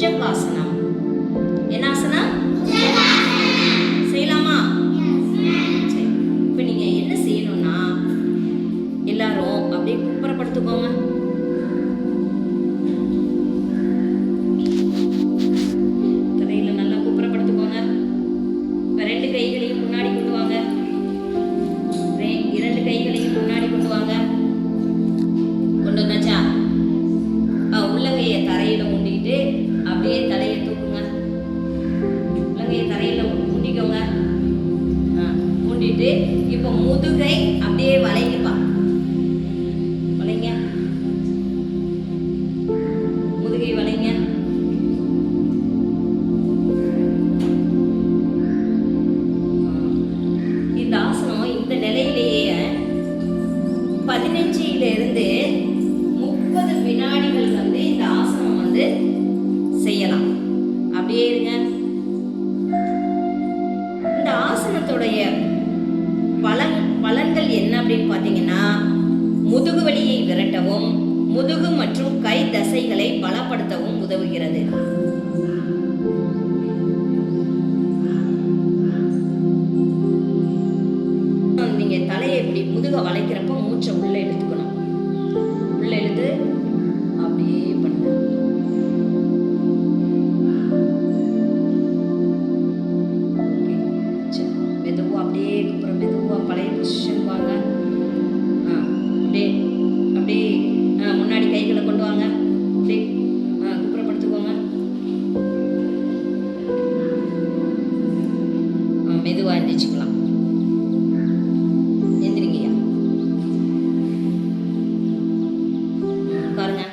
Джакласана. இப்போ முதுகை அப்படியே வளைங்கப்பா வளைங்க. முதுகை வளைங்க. இந்த ஆசனம் இந்த நிலையிலேயே பதினஞ்சுல இருந்து முப்பது வினாடிகள் வந்து இந்த ஆசனம் வந்து செய்யலாம். அப்படியே இருங்க. இந்த ஆசனத்துடைய பலன் பலன்கள் என்ன அப்படின்னு பார்த்தீங்கன்னா முதுகு வலியை விரட்டவும் முதுகு மற்றும் கை தசைகளை பலப்படுத்தவும் உதவுகிறது. நீங்க தலையை இப்படி முதுக வளைக்கிறப்ப மூச்சை உள்ள எடுத்துக்கணும் பொசிஷன் வாங்க ஆ அப்படியே அப்படியே ஆ முன்னாடி கைகளை கொண்டு வாங்க. அப்படியே ஆ குப்புறப்படுத்துக்கோங்க ஆ மெதுவா எந்திரிச்சுக்கலாம். எந்திரிங்கய்யா. உட்காருங்க